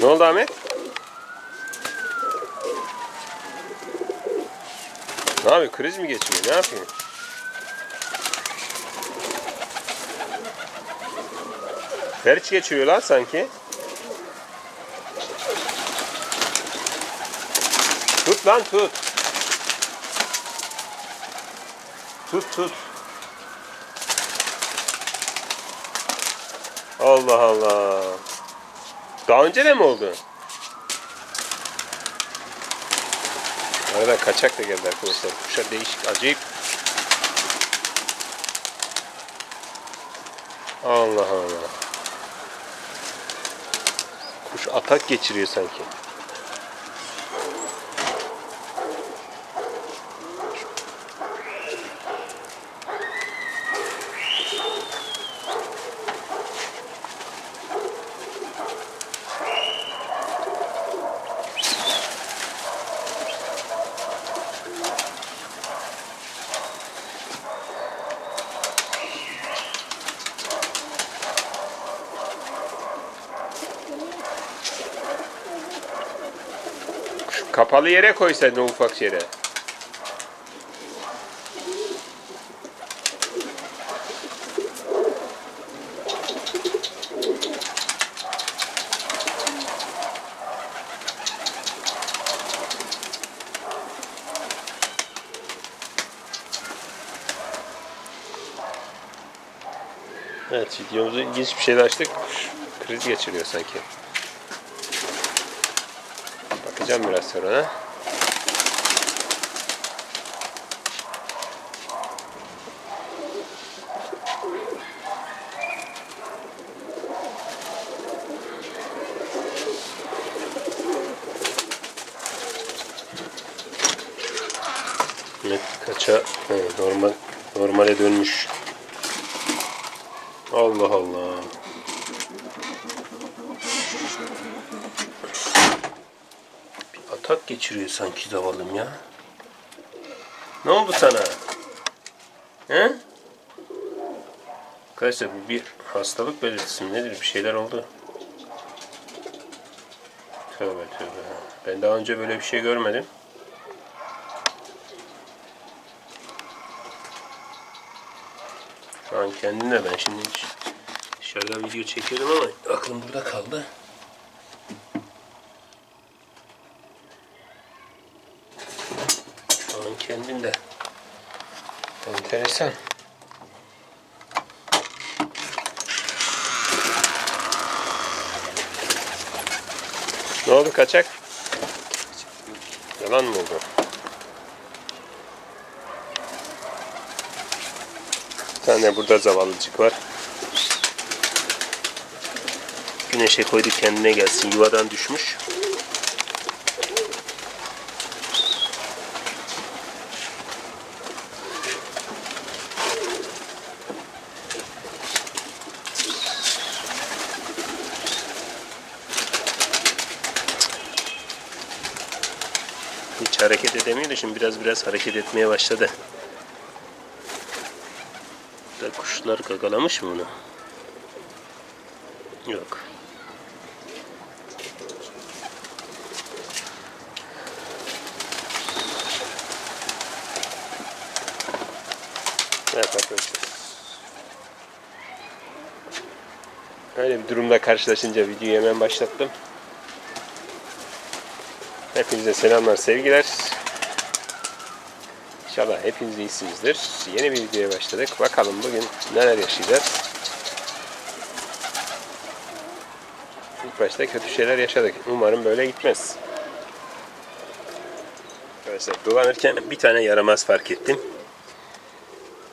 Ne oldu Ahmet? Ne yapıyor? Kriz mi geçiriyor? Ne yapıyor? Felç geçiriyor lan sanki. Tut lan tut. Tut tut. Allah Allah. Daha önce de mi oldu? Arada kaçak da geldi arkadaşlar. Kuşlar değişik, acayip. Allah Allah. Kuş atak geçiriyor sanki. Kapalı yere koysaydın o ufak yere. Evet videomuzu ilginç bir şeyle açtık. Kriz geçiriyor sanki. Bakacağım biraz sonra. Evet, kaça he, normal normale dönmüş. Allah Allah. Atak geçiriyor sanki zavallım ya. Ne oldu sana? He? Arkadaşlar bu bir hastalık belirtisi nedir? Bir şeyler oldu. Tövbe tövbe. Ben daha önce böyle bir şey görmedim. Şu an kendimde ben şimdi dışarıdan video çekiyordum ama aklım burada kaldı. Şu an kendimde. Enteresan. Ne oldu kaçak? Yalan mı oldu? Bir tane burada zavallıcık var. Güneşe koyduk kendine gelsin. Yuvadan düşmüş. Hiç hareket edemiyor da şimdi biraz biraz hareket etmeye başladı. Da kuşlar gagalamış mı bunu? Yok. Evet arkadaşlar. Öyle bir durumla karşılaşınca videoyu hemen başlattım. Hepinize selamlar, sevgiler. İnşallah hepiniz iyisinizdir. Yeni bir videoya başladık. Bakalım bugün neler yaşayacağız. İlk başta kötü şeyler yaşadık. Umarım böyle gitmez. Arkadaşlar dolanırken bir tane yaramaz fark ettim.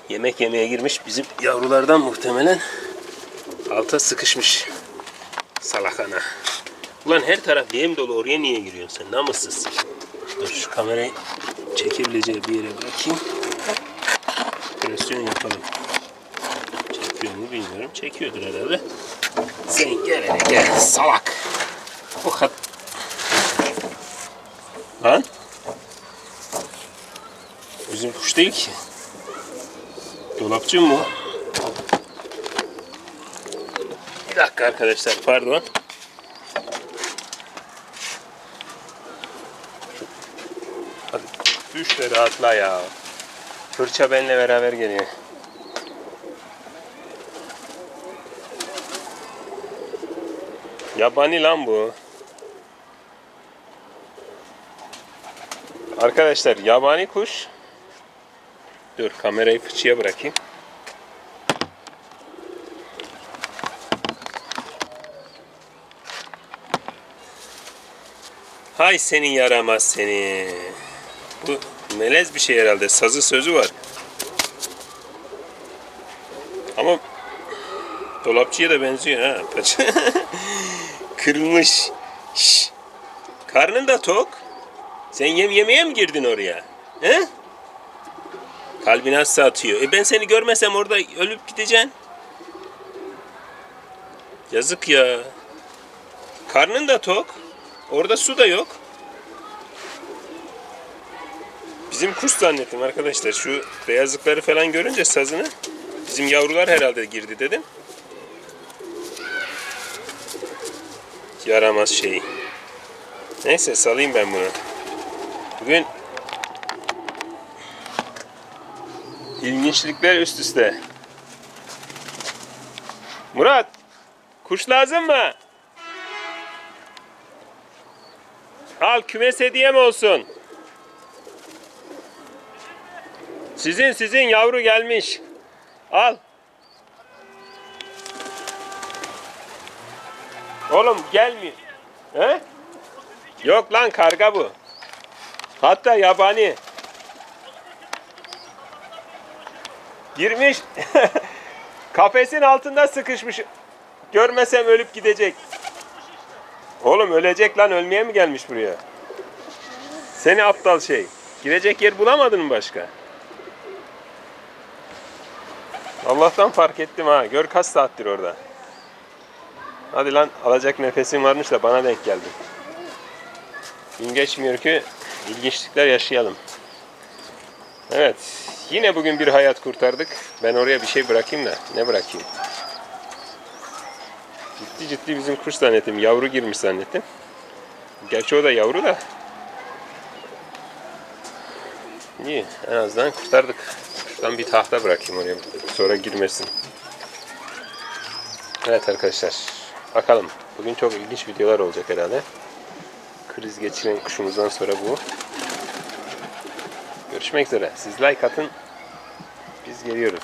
Yemek yemeye girmiş bizim yavrulardan muhtemelen alta sıkışmış salakana. Ulan her taraf yem dolu oraya niye giriyorsun sen namussuz? Dur şu kamerayı çekebileceği bir yere bırakayım. Presyon yapalım. Çekiyor mu bilmiyorum. Çekiyordur herhalde. Sen gel hele gel salak. O kadar. Lan. Bizim kuş değil ki. Dolapçı mı? Bir dakika arkadaşlar pardon. Hadi düş de rahatla ya. Fırça benimle beraber geliyor. Yabani lan bu. Arkadaşlar yabani kuş. Dur kamerayı fıçıya bırakayım. Hay senin yaramaz seni. Bu melez bir şey herhalde. Sazı sözü var. Ama dolapçıya da benziyor ha. Kırılmış. Şş. Karnın da tok. Sen yem yemeye mi girdin oraya? He? Kalbin hassa atıyor. E ben seni görmesem orada ölüp gideceksin. Yazık ya. Karnın da tok. Orada su da yok. Bizim kuş zannettim arkadaşlar. Şu beyazlıkları falan görünce sazını bizim yavrular herhalde girdi dedim. Yaramaz şey. Neyse salayım ben bunu. Bugün ilginçlikler üst üste. Murat, kuş lazım mı? Al kümes hediyem olsun. Sizin sizin yavru gelmiş. Al. Oğlum gelmiyor. He? Yok lan karga bu. Hatta yabani. Girmiş. Kafesin altında sıkışmış. Görmesem ölüp gidecek. Oğlum ölecek lan ölmeye mi gelmiş buraya? Seni aptal şey. Girecek yer bulamadın mı başka? Allah'tan fark ettim ha. Gör kaç saattir orada. Hadi lan alacak nefesin varmış da bana denk geldi. Gün geçmiyor ki ilginçlikler yaşayalım. Evet. Yine bugün bir hayat kurtardık. Ben oraya bir şey bırakayım da. Ne bırakayım? Ciddi ciddi bizim kuş zannettim. Yavru girmiş zannettim. Gerçi o da yavru da. İyi. En azından kurtardık. Şuradan bir tahta bırakayım oraya. Sonra girmesin. Evet arkadaşlar. Bakalım. Bugün çok ilginç videolar olacak herhalde. Kriz geçiren kuşumuzdan sonra bu. Görüşmek üzere. Siz like atın. Biz geliyoruz.